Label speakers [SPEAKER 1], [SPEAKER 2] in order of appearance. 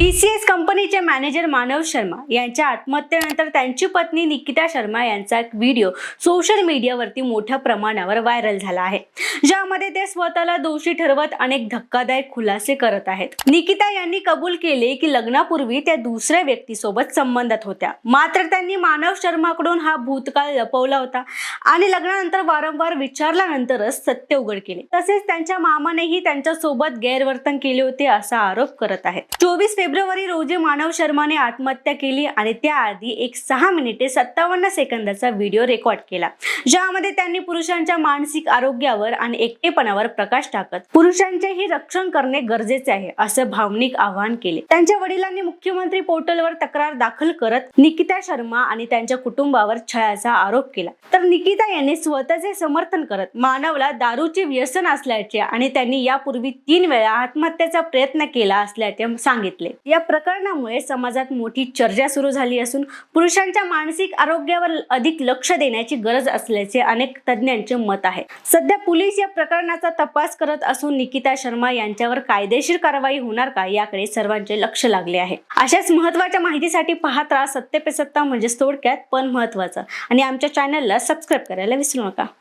[SPEAKER 1] TCS कंपनीचे manager मानव शर्मा यांच्या आत्महत्येनंतर त्यांची पत्नी निकिता शर्मा यांचा एक व्हिडिओ सोशल मीडियावरती मोठ्या प्रमाणावर व्हायरल झाला आहे. ज्यामध्ये ते स्वतःला दोषी ठरवत अनेक धक्कादायक खुलासे करत आहेत. निकिता यांनी कबूल केले की लग्नापूर्वी त्या दुसऱ्या व्यक्तीसोबत संबंधात होत्या. मात्र त्यांनी मानव शर्माकडून हा भूतकाळ लपवला होता आणि लग्नानंतर वारंवार विचारल्यानंतरच सत्य उघड केले. तसेच त्यांच्या मामानेही त्यांच्यासोबत गैरवर्तन केले होते असा आरोप करत आहेत. चोवीस फेब्रुवारी रोजी मानव शर्माने आत्महत्या केली आणि त्याआधी एक सहा मिनिटे सत्तावन्न सेकंदाचा व्हिडिओ रेकॉर्ड केला ज्यामध्ये त्यांनी पुरुषांच्या मानसिक आरोग्यावर आणि एकटेपणावर प्रकाश टाकत पुरुषांचेही रक्षण करणे गरजेचे आहे असं भावनिक आवाहन केले. त्यांच्या वडिलांनी मुख्यमंत्री पोर्टलवर तक्रार दाखल करत निकिता शर्मा आणि त्यांच्या कुटुंबावर छळाचा आरोप केला. तर निकिता यांनी स्वतःचे समर्थन करत मानवला दारूचे व्यसन असल्याचे आणि त्यांनी यापूर्वी तीन वेळा आत्महत्याचा प्रयत्न केला असल्याचे सांगितले. या प्रकरणामुळे समाजात मोठी चर्चा सुरू झाली असून पुरुषांच्या मानसिक आरोग्यावर अधिक लक्ष देण्याची गरज असल्याचे अनेक तज्ज्ञांचे मत आहे. सध्या पोलीस या प्रकरणाचा तपास करत असून निकिता शर्मा यांच्यावर कायदेशीर कारवाई होणार का याकडे सर्वांचे लक्ष लागले आहे. अशाच महत्त्वाच्या माहितीसाठी पाहत राहा सत्य पे सत्ता म्हणजेच थोडक्यात पण महत्वाचं आणि आमच्या चॅनलला सबस्क्राईब करायला विसरू नका.